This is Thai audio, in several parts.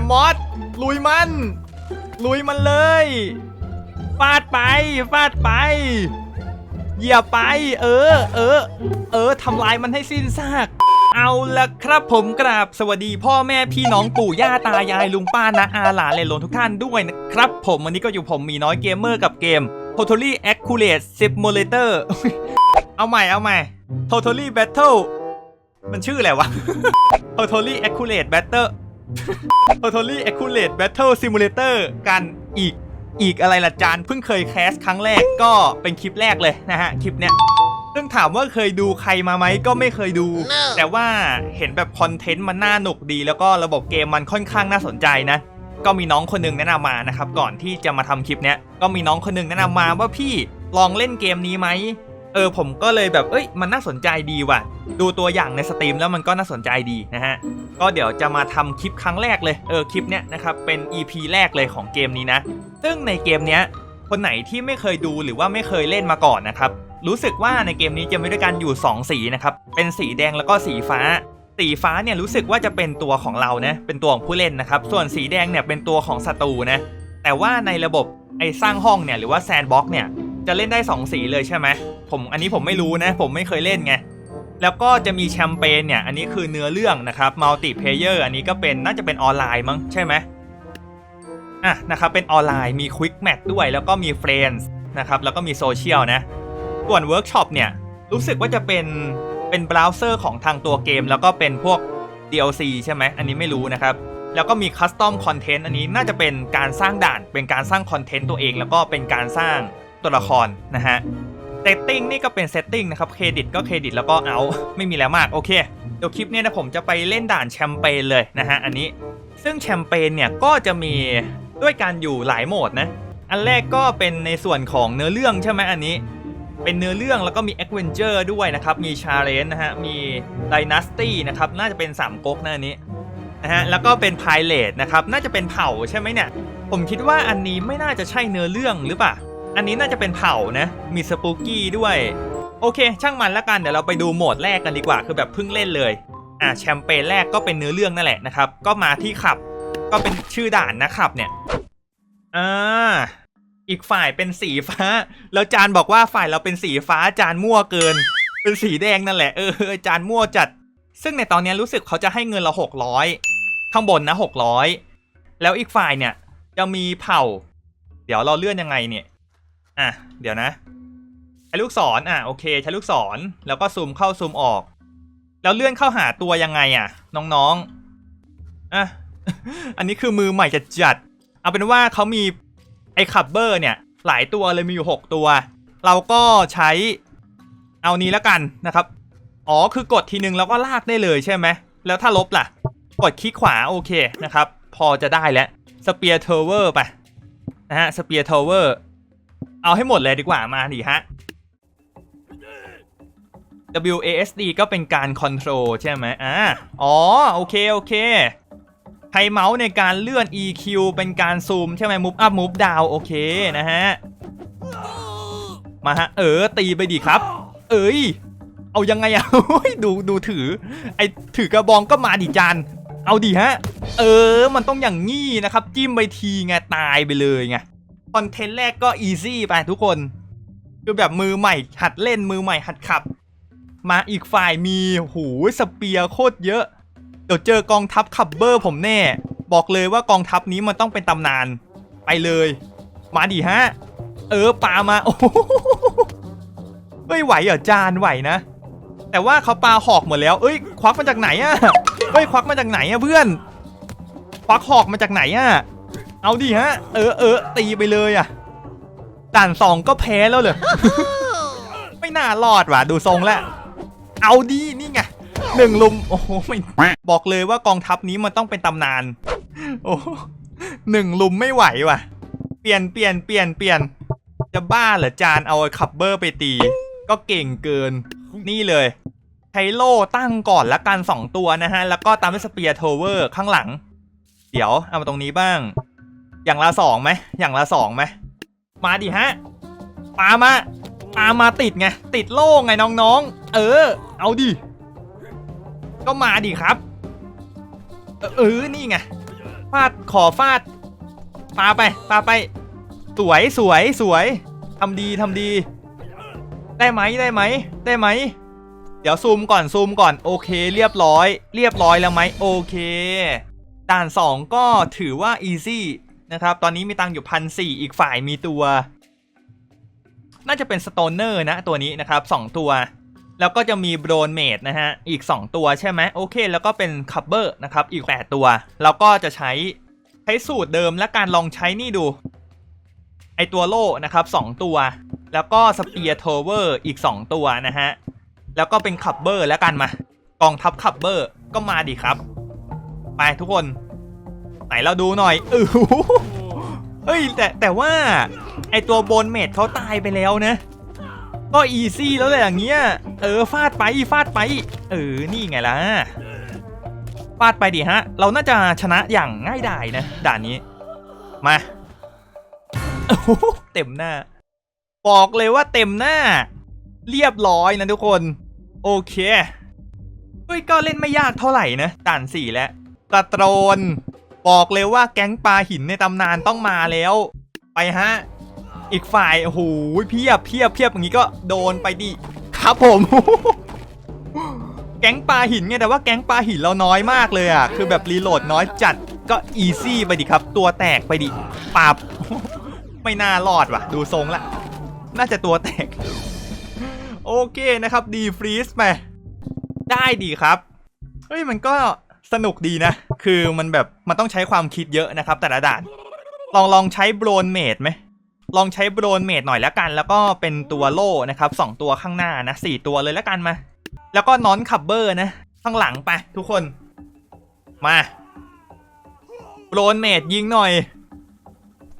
มมอสลุยมัน ลุยมันเลยฟาดไปฟาดไปเหยียบไป เออ เออ เออทำลายมันให้สิ้นซากเอาละครับผมกราบสวัสดีพ่อแม่พี่น้องปู่ย่าตายายลุงป้านะอาหลานเลนหลนทุกท่านด้วยนะครับ ผมวันนี้ก็อยู่ผมมีน้อยเกมเมอร์กับเกม Totally Accurate Simulator เอาใหม่เอาใหม่ Totally Battle มันชื่ออะไรวะ Totally Accurate Battle Totally Accurate Battle Simulator กันอีกอีกอะไรล่ะจานเพิ่งเคยแคสครั้งแรกก็เป็นคลิปแรกเลยนะฮะ คลิปเนี้ยซึ่งถามว่าเคยดูใครมาไหมก็ไม่เคยดู แต่ว่าเห็นแบบคอนเทนต์มันน่าหนุกดี แล้วก็ระบบเกมมันค่อนข้างน่าสนใจนะ ก็มีน้องคนหนึงแนะนำมานะครับ ก่อนที่จะมาทำคลิปเนี้ยก็มีน้องคนหนึงแนะนำมาว่าพี่ลองเล่นเกมนี้ไหม เออผมก็เลยแบบเอ้ยมันน่าสนใจดีว่ะ ดูตัวอย่างในสตรีมแล้วมันก็น่าสนใจดีนะฮะ ก็เดี๋ยวจะมาทำคลิปครั้งแรกเลยเออคลิปเนี้ยนะครับเป็น EP แรกเลยของเกมนี้นะ ซึ่งในเกมเนี้ยคนไหนที่ไม่เคยดูหรือว่าไม่เคยเล่นมาก่อนนะครับรู้สึกว่าในเกมนี้จะมีด้วยกันอยู่ 2 สีนะครับเป็นสีแดงแล้วก็สีฟ้า สีฟ้าเนี่ยรู้สึกว่าจะเป็นตัวของเรานะเป็นตัวของผู้เล่นนะครับส่วนสีแดงเนี่ยเป็นตัวของศัตรูนะแต่ว่าในระบบไอ้สร้างห้องเนี่ยหรือว่าแซนบ็อกเนี่ย จะเล่นได้2สีเลยใช่ไหมผมอันนี้ผมไม่รู้นะ ผมไม่เคยเล่นไง แล้วก็จะมีแชมเปญเนี่ย อันนี้คือเนื้อเรื่องนะครับมัลติเพเยอร์อันนี้ก็เป็นน่าจะเป็นออนไลน์มั้งใช่ไหมอะนะครับเป็นออนไลน์มีควิกแมทด้วย แล้วก็มีเฟรนด์นะครับแล้วก็มีโซเชียลนะ ส่วนเวิร์กช็อปเนี่ย รู้สึกว่าจะเป็นเป็นเบราว์เซอร์ของทางตัวเกม แล้วก็เป็นพวก DLC ใช่ไหมอันนี้ไม่รู้นะครับแล้วก็มีคัสตอมคอนเทนต์อันนี้น่าจะเป็นการสร้างด่าน เป็นการสร้างคอนเทนต์ตัวเอง แล้วก็เป็นการสร้าง ตัวละครนะฮะเซตติ้งนี่ก็เป็นเซตติ้งนะครับเครดิตก็เครดิตแล้วก็เอาไม่มีแล้วมากโอเคเดี๋ยวคลิปนี้นะผมจะไปเล่นด่านแชมเปญเลยนะฮะอันนี้ซึ่งแชมเปญเนี่ยก็จะมีด้วยกันอยู่หลายโหมดนะอันแรกก็เป็นในส่วนของเนื้อเรื่องใช่ไหมอันนี้ เป็นเนื้อเรื่องแล้วก็มี a อ v e n t u r e ด้วยนะครับ มี Challenge นะฮะ มี Dynasty นะครับ น่าจะเป็น3ก๊กนะอันนี้นะฮะ แล้วก็เป็น Pilot นะครับ น่าจะเป็นเผ่าใช่ไหมเนี่ย ผมคิดว่าอันนี้ไม่น่าจะใช่เนื้อเรื่องหรือเปล่า อันนี้น่าจะเป็นเผ่านะ มีสปูกี้ด้วย โอเค ช่างมันละกันเดี๋ยวเราไปดูโหมดแรกกันดีกว่า คือแบบเพิ่งเล่นเลย อะแชมเปญแรกก็เป็นเนื้อเรื่องนั่นแหละนะครับ ก็มาที่ขับ ก็เป็นชื่อด่านนะขับเนี่ยอ่าอีกฝ่ายเป็นสีฟ้า แล้วจานบอกว่าฝ่ายเราเป็นสีฟ้าจานมั่วเกิน เป็นสีแดงนั่นแหละเออจานมั่วจัด ซึ่งในตอนนี้รู้สึกเขาจะให้เงินเราหกร้อยข้างบนนะหกร้อยแล้วอีกฝ่ายเนี่ยจะมีเผ่า เดี๋ยวเราเลื่อนยังไงเนี่ย อะ เดี๋ยวนะใช้ลูกศรอะโอเคใช้ลูกศรแล้วก็ซูมเข้าซูมออก แล้วเลื่อนเข้าหาตัวยังไงอะ น้องๆอะอันนี้คือมือใหม่จัดจัดๆเอาเป็นว่าเขามีไอ้คับเบอร์เนี่ย หลายตัวเลยมีอยู่ 6 ตัว เราก็ใช้เอานี้แล้วกันนะครับ อ๋อคือกดทีนึงแล้วก็ลากได้เลยใช่ไหม แล้วถ้าลบล่ะ กดคลิกขวาโอเคนะครับ พอจะได้แล้วสเปียร์เทเวอร์ไปนะฮะสเปียร์เทเวอร์ เอาให้หมดเลยดีกว่ามาดิฮะ WASD ก็เป็นการคอนโทรลใช่ไหมอ่าอ๋อ โอเค โอเคใช้เมาส์ในการเลื่อน EQ เป็นการซูมใช่ไหม move up move down โอเค นะฮะ มาฮะ เออ ตีไปดีครับ เอ้ย เอายังไงอะดูดูถือ ไอถือกระบองก็มาดิจาน เอาดิฮะ เออ มันต้องอย่างงี้นะครับ จิ้มไปทีไง ตายไปเลยไง คอนเทนต์แรกก็อีซี่ไปทุกคนคือแบบมือใหม่หัดเล่นมือใหม่หัดขับ มาอีกฝ่ายมีหูสเปียร์โคตรเยอะ เดี๋ยวเจอกองทัพขับเบอร์ผมแน่ บอกเลยว่ากองทัพนี้มันต้องเป็นตำนาน ไปเลย มาดิฮะ เออปามาโอ้โหไม่ไหวเหรอจานไหวนะ แต่ว่าเขาปาหอกหมดแล้ว เอ้ย ควักมาจากไหนอะเฮ้ยควักมาจากไหนอะเพื่อน ควักหอกมาจากไหนอะ เอาดิฮะ เออเออตีไปเลยอะด่านสองก็แพ้แล้วเลยไม่น่ารอดว่ะ ดูทรงแล้ว เอาดีนี่ไงหนึ่งลุม โอ้โหไม่บอกเลยว่ากองทัพนี้มันต้องเป็นตำนาน โอ้หนึ่งลุมไม่ไหวว่ะ เปลี่ยนเปลี่ยนเปลี่ยนเปลี่ยน จะบ้าเหรอจานเอาไอ้คับเบอร์ไปตี ก็เก่งเกิน นี่เลยไทโลตั้งก่อนละกันสองตัวนะฮะ แล้วก็ตามด้วยสเปียร์โทเวอร์ข้างหลัง เดี๋ยวเอามาตรงนี้บ้าง อย่างละสองไหมอย่างละสองไหมมาดิฮะปามาปามาติดไง ติดโล่ไงน้องๆ เออ เอาดิ ก็มาดิครับเออเออ นี่ไง ฟาด ขอฟาด ปาไป ปาไป สวย สวย สวย ทำดีทำดี ได้ไหม ได้ไหม ได้ไหม เดี๋ยวซูมก่อน ซูมก่อน โอเค เรียบร้อย เรียบร้อยแล้วไหม โอเค ด่าน 2 ก็ถือว่า easy นะครับ ตอนนี้มีตังอยู่พันสี่อีกฝ่ายมีตัว น่าจะเป็นสโตนเนอร์นะตัวนี้นะครับ2ตัว แล้วก็จะมีโบรนเมดนะฮะ อีก 2 ตัวใช่ไหมโอเค แล้วก็เป็นคัพเบอร์นะครับ อีก 8 ตัว แล้วก็จะใช้ใช้สูตรเดิมและการลองใช้นี่ดู ไอตัวโล่นะครับ 2 ตัว แล้วก็สเปียร์โทเวอร์อีก 2 ตัวนะฮะ แล้วก็เป็นคัพเบอร์แล้วกันมากองทัพคัพเบอร์ก็มาดิครับ ไปทุกคน ไหนเราดูหน่อยเออเฮ้ยแต่แต่ว่าไอตัวโบนเมดเขาตายไปแล้วนะ ก็อีซี่แล้วแหละอย่างเงี้ย เออฟาดไปฟาดไป เออนี่ไงล่ะฟาดไปดิฮะ เราน่าจะชนะอย่างง่ายดายนะ ด่านนี้ มาโอ้โหเต็มหน้า บอกเลยว่าเต็มหน้า เรียบร้อยนะทุกคน โอเคเฮ้ยก็เล่นไม่ยากเท่าไหร่นะด่านสี่แล้วกระโตรน บอกเลยว่าแก๊งปลาหินในตำนานต้องมาแล้ว ไปฮะ อีกฝ่ายโอ้โหเพียบเพียบเพียบอย่างนี้ก็โดนไปดิครับผม แก๊งปลาหินไงแต่ว่าแก๊งปลาหินเราน้อยมากเลยอะคือแบบรีโหลดน้อยจัดก็อีซี่ไปดิครับ ตัวแตกไปดิปับไม่น่ารอดว่ะ ดูทรงละ น่าจะตัวแตก โอเคนะครับ ดีฟรีสไปได้ดีครับ เฮ้ย มันก็ สนุกดีนะ คือมันแบบมันต้องใช้ความคิดเยอะนะครับ แต่ละด่าน ลองลองใช้โบรนเมดไหมลองใช้โบรนเมดหน่อยแล้วกัน แล้วก็เป็นตัวโล่นะครับสองตัวข้างหน้านะสี่ตัวเลยแล้วกันมา แล้วก็นอนคับเบอร์นะ ข้างหลังไปทุกคน มาโบรนเมดยิงหน่อย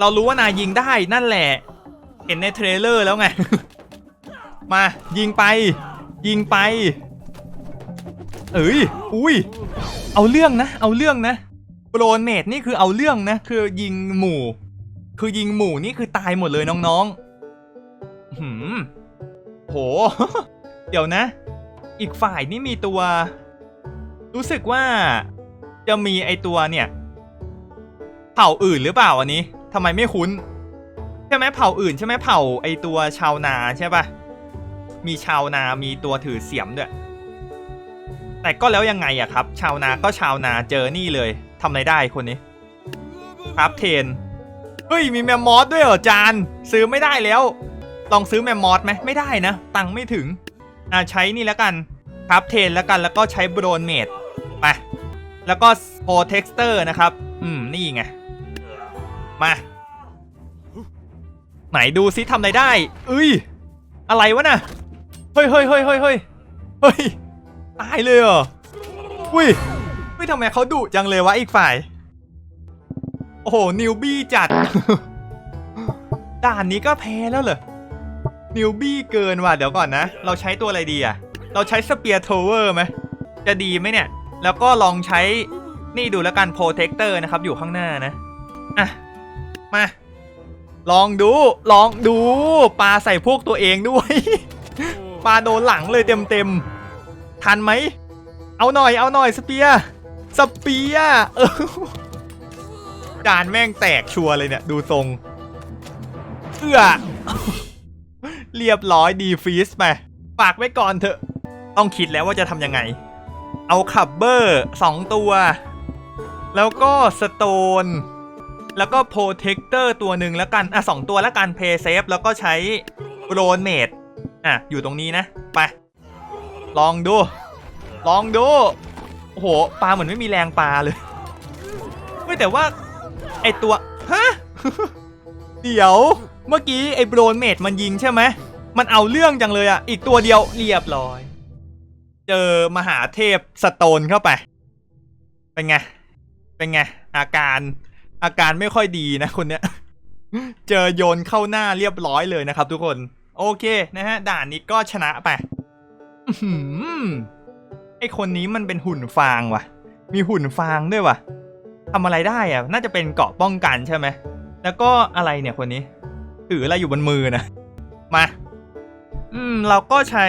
เรารู้ว่านายยิงได้นั่นแหละ เห็นในเทรลเลอร์แล้วไง มายิงไป ยิงไป เอ้ย อุ้ย เอาเรื่องนะ เอาเรื่องนะโปรเมดนี่คือเอาเรื่องนะ คือยิงหมู่ คือยิงหมู่นี่คือตายหมดเลยน้องๆหืมโห เดี๋ยวนะ อีกฝ่ายนี่มีตัว รู้สึกว่า จะมีไอตัวเนี่ย เผ่าอื่นหรือเปล่าอันนี้ทำไมไม่คุ้น ใช่ไหมเผ่าอื่นใช่ไหมเผ่าไอตัวชาวนาใช่ปะมีชาวนามีตัวถือเสียมด้วย แต่ก็แล้วยังไงอะครับ ชาวนาก็ชาวนาเจอนี่เลยทำอะไรได้คนนี้ครับเทนเฮ้ยมีแมมมอสด้วยเหรอจานซื้อไม่ได้แล้ว ลองซื้อแมมมอสไหมไม่ได้นะ ตังค์ไม่ถึงอ่าใช้นี่แล้วกันครับเทนแล้วกันแล้วก็ใช้โบรนเมดไปแล้วก็โ r เท็กซ์เตอร์นะครับ อืม นี่ไง มา ไหนดูซิทำอะไรได้เอ้ย อะไรวะน่ะ เฮ้ยเฮ้ยเฮ้ยเฮ้ยเฮ้ยเฮ้ย ตายเลยเหรออุ้ยเฮ้ยทำไมเขาดุจังเลยวะอีกฝ่าย โอ้โห นิวบี้จัด ด่านนี้ก็แพ้แล้วเหรอ นิวบี้เกินว่ะ เดี๋ยวก่อนนะ เราใช้ตัวอะไรดีอะเราใช้สเปียร์โทเวอร์ไหม จะดีไหมเนี่ย แล้วก็ลองใช้ นี่ดูแล้วกันโปรเทคเตอร์นะครับ อยู่ข้างหน้านะ อะ มา ลองดู ลองดู ปลาใส่พวกตัวเองด้วย ปลาโดนหลังเลยเต็มเต็ม ทันไหม เอาหน่อย เอาหน่อยสเปียสเปียเออจานแม่งแตกชัวร์เลยเนี่ย ดูทรงเอื้อเรียบร้อยดีฟรีสไปฝากไว้ก่อนเถอะ ต้องคิดแล้วว่าจะทำยังไง เอาขับเบอร์สองตัว แล้วก็สโตน แล้วก็โปรเทคเตอร์ตัวหนึ่งแล้วกัน อะสองตัวแล้วกันเพย์เซฟแล้วก็ใช้โรนเมดอะ อยู่ตรงนี้นะ ไป ลองดู ลองดู โอ้โห ปลาเหมือนไม่มีแรงปลาเลยเฮ้ยแต่ว่า ไอตัว ฮะ เดี๋ยว เมื่อกี้ไอโบรนเมดมันยิงใช่ไหม มันเอาเรื่องจังเลยอะอีกตัวเดียวเรียบร้อย เจอมหาเทพสโตนเข้าไป เป็นไง เป็นไง อาการอาการไม่ค่อยดีนะคนเนี้ย เจอโยนเข้าหน้าเรียบร้อยเลยนะครับทุกคน โอเคนะฮะ ด่านนี้ก็ชนะไป ไอคนนี้มันเป็นหุ่นฟางว่ะ มีหุ่นฟางด้วยว่ะทำอะไรได้อะน่าจะเป็นเกาะป้องกันใช่ไหม แล้วก็อะไรเนี่ยคนนี้ ถืออะไรอยู่บนมือนะ มา อืม เราก็ใช้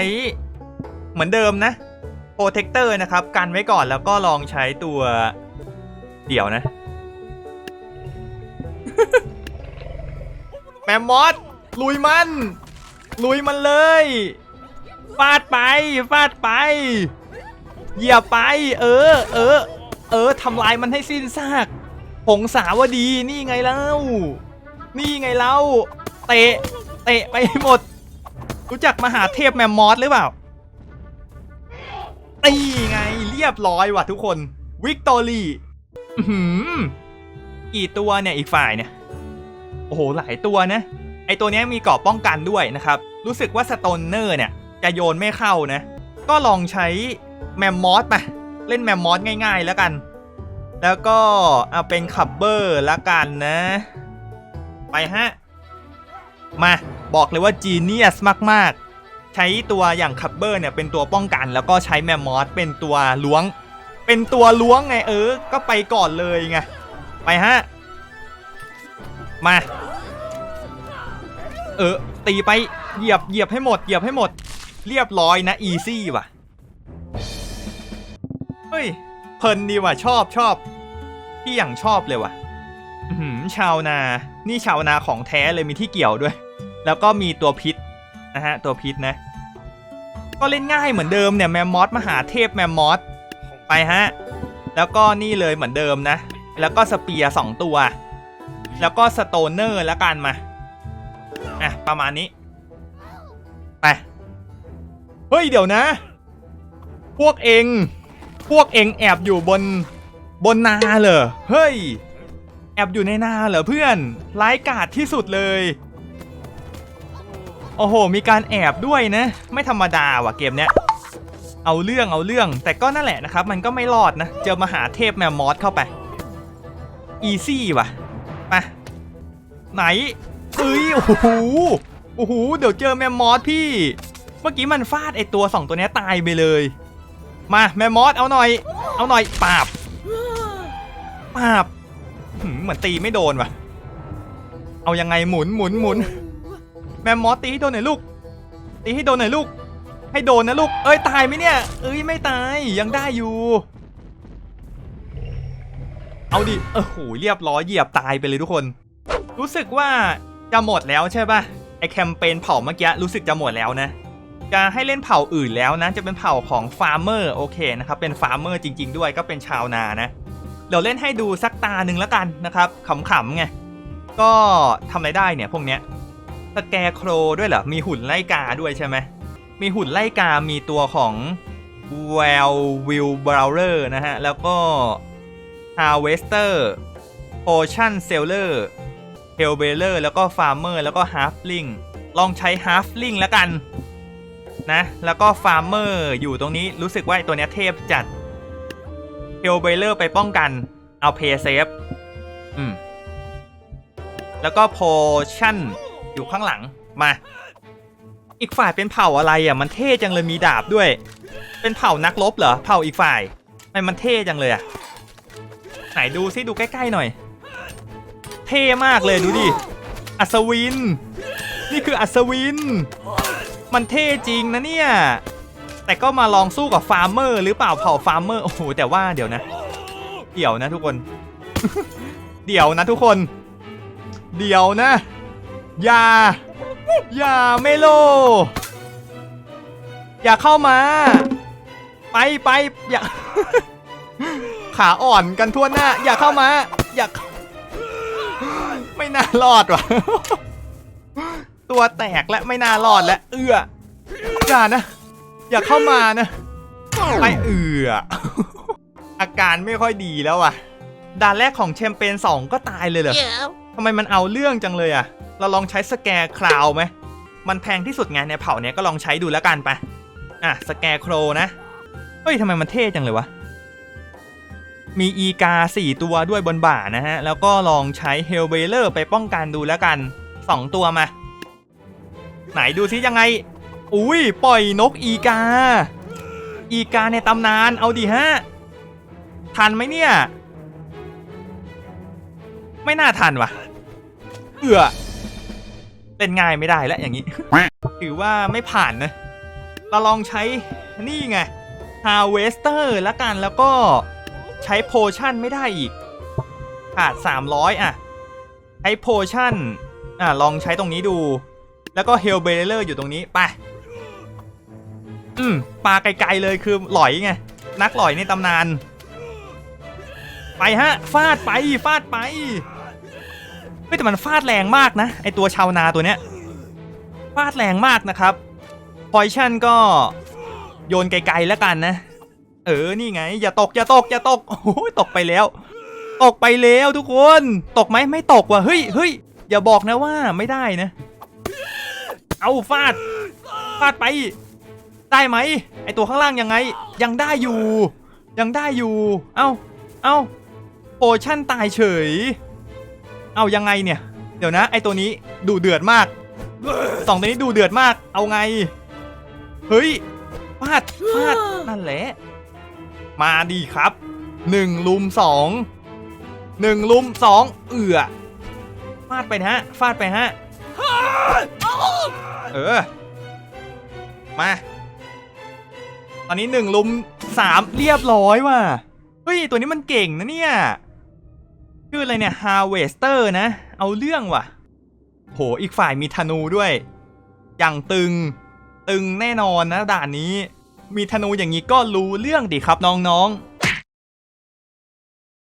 เหมือนเดิมนะ โปรเทคเตอร์นะครับ กันไว้ก่อนแล้วก็ลองใช้ตัว เดี๋ยวนะ แมมมอสลุยมัน ลุยมันเลย ฟาดไปฟาดไปเหยียบไป เออ เออ เออทำลายมันให้สิ้นซากผงสาวดีนี่ไงเล่า นี่ไงเล่า เตะ เตะไปหมด รู้จักมหาเทพแมมมอสหรือเปล่าตีไงเรียบร้อยว่ะทุกคน วิกตอรี่อื้อหือกี่ตัวเนี่ยอีกฝ่ายเนี่ย โอ้โห หลายตัวนะ ไอตัวนี้มีเกราะป้องกันด้วยนะครับ รู้สึกว่าสโตนเนอร์เนี่ย จะโยนไม่เข้านะ ก็ลองใช้แมมมอสไปเล่นแมมมอสง่ายๆแล้วกัน แล้วก็เอาเป็นคับเบอร์ละกันนะ ไปฮะ มาบอกเลยว่าจีเนียสมากๆ ใช้ตัวอย่างคับเบอร์เนี่ยเป็นตัวป้องกัน แล้วก็ใช้แมมมอสเป็นตัวล้วง เป็นตัวล้วงไงเออ ก็ไปก่อนเลยไง ไปฮะ มา เออตีไปเหยียบเหยียบให้หมดเหยียบให้หมด เรียบร้อยนะอีซี่ว่ะ เฮ้ย เพลินดีว่ะ ชอบชอบพี่อย่างชอบเลยว่ะอื้อหือชาวนา นี่ชาวนาของแท้เลยมีที่เกี่ยวด้วย แล้วก็มีตัวพิษนะฮะ ตัวพิษนะ ก็เล่นง่ายเหมือนเดิมเนี่ยแมมมอสมหาเทพแมมมอสไปฮะ แล้วก็นี่เลยเหมือนเดิมนะ แล้วก็สเปียร์สองตัว แล้วก็สโตนเนอร์แล้วกันมา อะ ประมาณนี้ เฮ้ยเดี๋ยวนะ พวกเอง พวกเองแอบอยู่บนบนนาเหรอ เฮ้ย แอบอยู่ในนาเหรอเพื่อนร้ายกาจที่สุดเลย โอ้โห มีการแอบด้วยนะ ไม่ธรรมดาว่ะเกมเนี้ย เอาเรื่องเอาเรื่อง แต่ก็นั่นแหละนะครับ มันก็ไม่รอดนะ เจอมหาเทพแมมมอสเข้าไป อีซี่ว่ะไปไหนเอ้ย โอ้โห โอ้โห เดี๋ยวเจอแมมมอสพี่ เมื่อกี้มันฟาดไอตัวสองตัวนี้ตายไปเลย มาแมมมอสเอาหน่อย เอาหน่อยปาบปาบเหมือนตีไม่โดนว่ะ เอายังไงหมุนหมุนหมุนแมมมอสตีให้โดนหน่อยลูก ตีให้โดนหน่อยลูก ให้โดนนะลูก เอ้ยตายไหมเนี่ย เอ้ยไม่ตายยังได้อยู่ เอาดิเออโหเรียบร้อยเหยียบตายไปเลยทุกคน รู้สึกว่าจะหมดแล้วใช่ป่ะไอแคมเปญเผาเมื่อกี้รู้สึกจะหมดแล้วนะ จะให้เล่นเผ่าอื่นแล้วนะ จะเป็นเผ่าของฟาร์มเมอร์โอเคนะครับเป็นฟาร์มเมอร์จริง ๆ ด้วยก็เป็นชาวนานะเดี๋ยวเล่นให้ดูสักตาหนึ่งแล้วกันนะครับขำๆไงก็ทำอะไรได้เนี่ยพวกเนี้ยสแกรโครด้วยเหรอมีหุ่นไล่กาด้วยใช่ไหมมีหุ่นไล่กา มีตัวของ w e l w i l b r o w e r นะฮะ แล้วก็ Harvester Potion Seller h e l l b e a r e r แล้วก็ Farmer แล้วก็ Halfling ลองใช้ Halfling แล้วกัน นะ แล้วก็ Farmer อร์อยู่ตรงนี้รู้สึกว่าไอ้ตัวเนี้ยเทพจัด h e l l b e a r e r ไปป้องกัน เอา Pay Safe อืม แล้วก็ Potion อยู่ข้างหลังมา อีกฝ่ายเป็นเผ่าอะไรอะ มันเท่จังเลยมีดาบด้วย เป็นเผ่านักรบเหรอ เผ่าอีกฝ่ายทำไมมันเท่จังเลยอะ ไหนดูซิดูใกล้ๆหน่อย เท่มากเลยดูดิ อัศวิน นี่คืออัศวิน มันเท่จริงนะเนี่ย แต่ก็มาลองสู้กับฟาร์มเมอร์หรือเปล่าเผ่าฟาร์มเมอร์โอ้โหแต่ว่าเดี๋ยวนะ เดี๋ยวนะทุกคน เดี๋ยวนะทุกคน เดี๋ยวนะอย่าอย่าเมโล อย่าเข้ามา ไปไปอย่าขาอ่อนกันทั่วหน้า อย่าเข้ามา อย่า ไม่น่ารอดว่ะ ตัวแตกและไม่น่ารอดและเอื้ออย่านะ อย่าเข้ามานะไปเอืออาการไม่ค่อยดีแล้วอะด่านแรกของแชมเปญสองก็ตายเลยเหรอทำไมมันเอาเรื่องจังเลยอะ เราลองใช้สแกร์คราวไหมมันแพงที่สุดไงในเผ่าเนี้ยก็ลองใช้ดูแล้วกันไป อะสแกร์โครนะ เฮ้ยทำไมมันเท่จังเลยวะ มีอีกา 4 ตัวด้วยบนบ่านะฮะ แล้วก็ลองใช้เฮลเบเลอร์ไปป้องกันดูแล้วกัน 2 ตัวมา ไหนดูซิยังไง อุ้ยปล่อยนกอีกา อีกาในตำนานเอาดิฮะ ทันไหมเนี่ย ไม่น่าทันว่ะเอือเล่นง่ายไม่ได้แล้วอย่างนี้ ถือว่าไม่ผ่านนะ เราลองใช้นี่ไง Harvester ละกันแล้วก็ใช้โพชั่นไม่ได้อีก ขาด 300 อะ ใช้โพชั่น อะ ลองใช้ตรงนี้ดู แล้วก็เฮลเบเลอร์อยู่ตรงนี้ไปอืมปลาไกลๆเลยคือหลอยไง นักหลอยในตำนาน ไปฮะ ฟาดไป ฟาดไปเฮ้ยแต่มันฟาดแรงมากนะ ไอตัวชาวนาตัวเนี้ย ฟาดแรงมากนะครับพอยชั่นก็โยนไกลๆแล้วกันนะ เออ นี่ไง อย่าตก อย่าตก อย่าตก โอ้โหตกไปแล้ว ตกไปแล้วทุกคน ตกไหมไม่ตกว่ะ เฮ้ยเฮ้ยอย่าบอกนะว่าไม่ได้นะ เอาฟาด ฟาดไป ได้ไหม ไอตัวข้างล่างยังไง ยังได้อยู่ ยังได้อยู่ เอ้า เอ้าโอชั่นตายเฉย เอายังไงเนี่ย เดี๋ยวนะ ไอตัวนี้ดูเดือดมากสองตัวนี้ดูเดือดมาก เอาไง เฮ้ยฟาดฟาดนั่นแหละ มาดีครับ หนึ่งลุมสองหนึ่งลุมสองเอือฟาดไปนะฮะ ฟาดไปฮะ เออ มา ตอนนี้หนึ่งลุมสามเรียบร้อยว่ะ เฮ้ย ตัวนี้มันเก่งนะเนี่ย ชื่ออะไรเนี่ย Harvester นะ เอาเรื่องว่ะ โห อีกฝ่ายมีธนูด้วย อย่างตึง ตึงแน่นอนนะด่านนี้ มีธนูอย่างนี้ก็รู้เรื่องดิครับน้องๆ